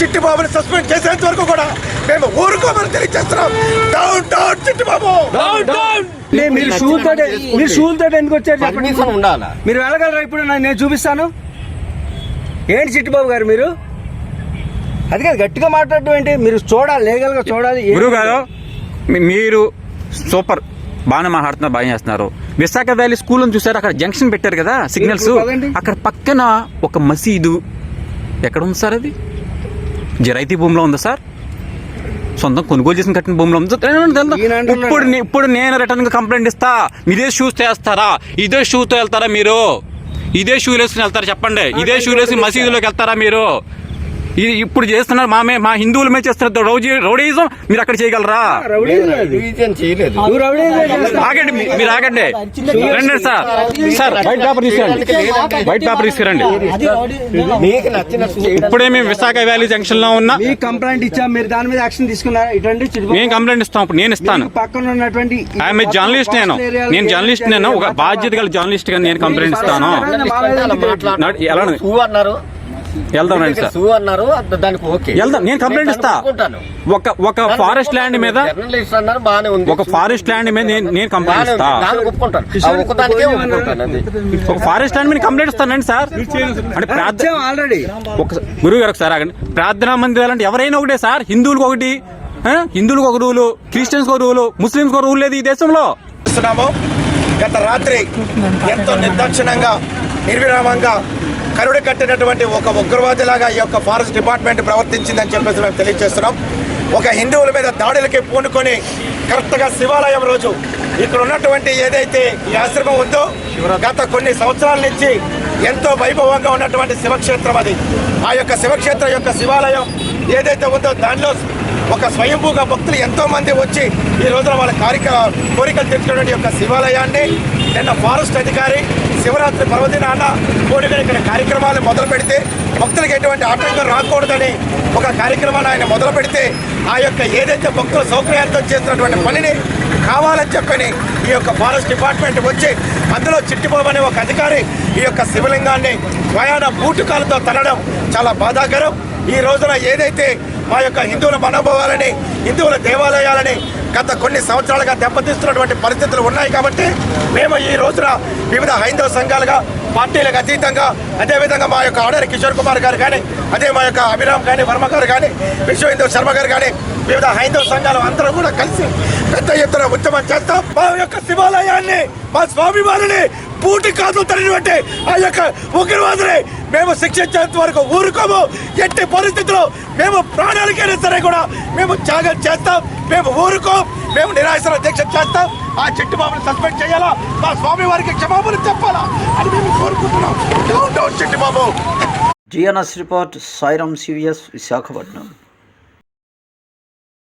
చిట్టిబాబుని suspend చేసేంత వరకు కూడా మేము ఊరుకోమని తెలియజేస్తున్నాం. Down down Chittibabu! అంటే మీరు షూల్ తోటి మీరు షూల్ తోటి ఎందుకు వచ్చారు చెప్పండి? మీరు వెళ్ళగలరా ఇప్పుడు? నేను చూపిస్తాను. ఏంటి చిట్టిబాబు గారు మీరు? అది కాదు గట్టిగా మాట్లాడటం ఏంటి? మీరు చూడాలి లీగల్గా చూడాలి? గురువు గారు మీరు సూపర్. బాగానే మాట్లాడుతున్నారు బాగా చేస్తున్నారు. విశాఖ వ్యాలీ స్కూల్ అని చూసారు అక్కడ జంక్షన్ పెట్టారు కదా సిగ్నల్స్. అక్కడ పక్కన ఒక మసీదు. ఎక్కడ ఉంది సార్ అది? జరైతీ భూమిలో ఉందా సార్? సొంతం కొనుగోలు చేసిన కట్టిన భూమిలో. ఇప్పుడు ఇప్పుడు నేను రిటర్న్ కంప్లైంట్ ఇస్తా. మీరే షూస్ వేస్తారా ఇదే షూతో వెళ్తారా మీరు? ఇదే షూ వేసుకుని వెళ్తారా? చెప్పండి. ఇదే షూ మసీదులోకి వెళ్తారా మీరు? ఇది ఇప్పుడు చేస్తున్నారు మా మే- హిందువుల మీద చేస్తున్నారు రౌడీ రౌడీజం మీరు అక్కడ చేయగలరా. ఆగండి మీరు ఆగండి రండి సార్ సార్ వైట్ పేపర్ తీసుకురండి వైట్ పేపర్ తీసుకురండి ఇప్పుడే మేము విశాఖ వ్యాలీ జంక్షన్లో ఉన్నా కంప్లైంట్ ఇచ్చాం మీరు దాని మీద యాక్షన్ తీసుకున్నారా ఇటువంటి మేము కంప్లైంట్ ఇస్తాం ఇప్పుడు నేను ఇస్తాను పక్కన ఉన్నటువంటి ఐఎమ్ జర్నలిస్ట్ నేను నేను జర్నలిస్ట్ నేను ఒక బాధ్యత గల జర్నలిస్ట్గా నేను కంప్లైంట్ ఇస్తాను ఎలా అన్నారు వెళ్దాం రండి సార్. సూ అన్నారు అది దానికి ఓకే. వెళ్దాం నేను కంప్లైంట్ ఇస్తా. ఒక ఒక ఫారెస్ట్ ల్యాండ్ మీద జర్నలిస్ట్ అన్నారు బాగానే ఉంది. ఒక ఫారెస్ట్ ల్యాండ్ మీద నేను కంప్లైంట్ బాగానే ఉంది. ఇస్తా. దానికి ఒప్పుకుంటాను. ఆ ఒక్కదానికే ఒప్పుకుంటాను అది. ఒక ఫారెస్ట్ ల్యాండ్ మీద కంప్లైంట్ ఇస్తానండి సార్. అంటే ప్రార్థన ఆల్రెడీ ఒక గురువు గారు ఒకసారి ఆగండి. ప్రార్థనా మందిరాలు అంటే ఎవరైనా ఒకటే సార్. హిందువులకు ఒకటి? హిందువులకు ఒక రూలు క్రిస్టియన్స్ ఒక రూలు ముస్లింస్ ఒక రూల్ లేదు ఈ దేశంలో. గత రాత్రి ఎంతో నిర్దాక్షిణంగా నిర్విరామంగా కరుడు కట్టినటువంటి ఒక ఉగ్రవాదిలాగా ఈ యొక్క ఫారెస్ట్ డిపార్ట్మెంట్ ప్రవర్తించిందని చెప్పేసి మేము తెలియజేస్తున్నాం. ఒక హిందువుల మీద దాడులకి పూనుకొని కరెక్ట్గా శివాలయం రోజు ఇక్కడ ఉన్నటువంటి ఏదైతే ఈ ఆశ్రమం ఉందో గత కొన్ని సంవత్సరాల నుంచి ఎంతో వైభవంగా ఉన్నటువంటి శివక్షేత్రం అది. ఆ యొక్క శివక్షేత్రం యొక్క శివాలయం ఏదైతే ఉందో దానిలో ఒక స్వయంభూగా భక్తులు ఎంతో మంది వచ్చి ఈ రోజున వాళ్ళ కార్యక కోరికలు తెచ్చుకునే యొక్క శివాలయాన్ని నిన్న ఫారెస్ట్ అధికారి శివరాత్రి పర్వదినాన కోరికలు ఇక్కడ కార్యక్రమాలు మొదలు పెడితే భక్తులకు ఎటువంటి ఆటంకం రాకూడదని ఒక కార్యక్రమాన్ని ఆయన మొదలు పెడితే ఆ యొక్క ఏదైతే భక్తుల సౌకర్యాలతో చేస్తున్నటువంటి పనిని కావాలని చెప్పని ఈ యొక్క ఫారెస్ట్ డిపార్ట్మెంట్ వచ్చి అందులో చిట్టిబాబు ఒక అధికారి ఈ యొక్క శివలింగాన్ని స్వయాన బూటుకాలతో తనడం చాలా బాధాకరం. ఈ రోజున ఏదైతే మా యొక్క హిందువుల మనోభావాలని హిందువుల దేవాలయాలని గత కొన్ని సంవత్సరాలుగా దెబ్బతీస్తున్నటువంటి పరిస్థితులు ఉన్నాయి కాబట్టి మేము ఈ రోజున వివిధ హైందవ సంఘాలుగా పార్టీలకు అతీతంగా అదేవిధంగా మా యొక్క ఆడర్ కిషోర్ కుమార్ గారు కానీ అదే మా యొక్క అభిరామ్ కానీ వర్మ గారు కానీ విశ్వ హిందూ శర్మ గారు కానీ వివిధ హైందవ సంఘాలు అందరూ కూడా కలిసి పెద్ద ఎత్తున ఉద్యమం చేస్తాం. మా యొక్క శివాలయాన్ని మా స్వామి పూటి కాదు తరిగినట్టే ఆ యొక్క ఉగ్రవాదుని మేము శిక్షించేంత వరకు ఊరుకోము. ఎట్టి పరిస్థితుల్లో మేము ప్రాణాలకైనా సరే కూడా మేము త్యాగం చేస్తాం. మేము ఊరుకోం. మేము నిరాశన దీక్ష చేస్తాం. ఆ చిట్టుబాబుని సస్పెండ్ చేయాలా? మా స్వామి వారికి క్షమాపణ చెప్పాలా? అని మేము కోరుకుంటున్నాం. Down down Chittubabu GNS report Sairam CVS Visakhapatnam.